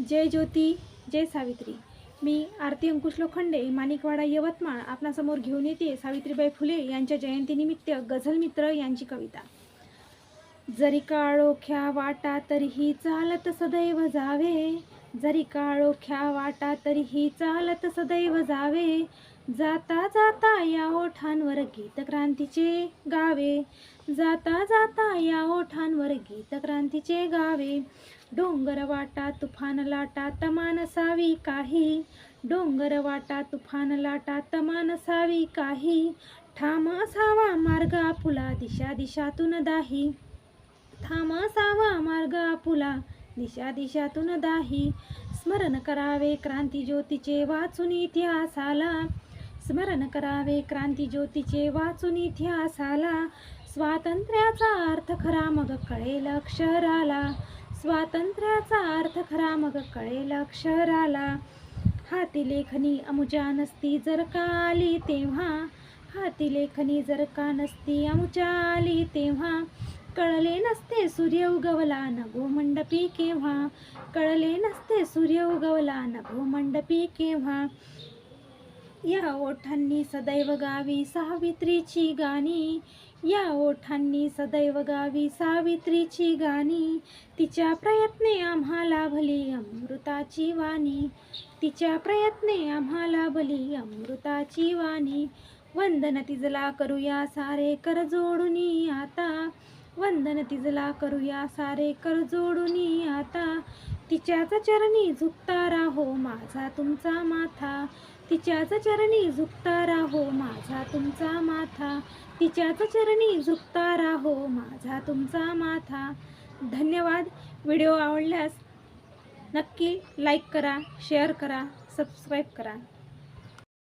जय ज्योती जय सावित्री. मी आरती अंकुश लोखंडे माणिकवाडा यवतमाळ आपणासमोर घेऊन येते सावित्रीबाई फुले यांच्या जयंतीनिमित्त गझल मित्र यांची कविता. जरी काळोख्या वाटा तरीही चालत सदैव जावे जरी काळोख्या वाटा तरीही चालत सदैव जावे. जाता जाता या ओठांवर गीतक्रांतीचे गावे. जाता जाता या ओठांवर गीतक्रांतीचे गावे. डोंगर वाटा तुफान लाटा तमान सावी काही. डोंगर वाटा तुफान लाटा तमान सावी काही. ठाम असावा मार्ग आपुला दिशा दिशातून दाही. थांब असावा मार्ग आपुला दिशा दिशातून दाही. स्मरण करावे क्रांती ज्योतीचे वाचून इतिहासाला. स्मरण करावे क्रांती ज्योतीचे वाचून इतिहासाला. स्वातंत्र्याचा अर्थ खरा मग कळेल अक्षराला. स्वातंत्र्याचा अर्थ खरा मग कळेल अक्षराला. हाती लेखनी अमुजा नसती जर का आली तेव्हा. हाती लेखनी जर का नसती अमुच्या आली तेव्हा. कळले नसते सूर्य उगवला नभो मंडपी केव्हा? कळले नसते सूर्य उगवला नभो मंडपी केव्हा? या ओठांनी सदैव गावी सावित्रीची गाणी. या ओठांनी सदैव गावी सावित्रीची गाणी. तिच्या प्रयत्ने आम्हाला भली अमृताची वाणी. तिच्या प्रयत्ने आम्हाला भली अमृताची वाणी. वंदन तिजला करूया सारे कर जोडूनी आता. वंदन तिजला करूया सारे कर जोडून आता. तिच्याच चरणी झुकता राहो माझा तुमचा माथा. तिच्याच चरणी झुकता राहो माझा तुमचा माथा. तिच्याच चरणी झुकता राहो माझा तुमचा माथा. धन्यवाद. व्हिडिओ आवडल्यास नक्की लाईक करा शेअर करा सबस्क्राईब करा.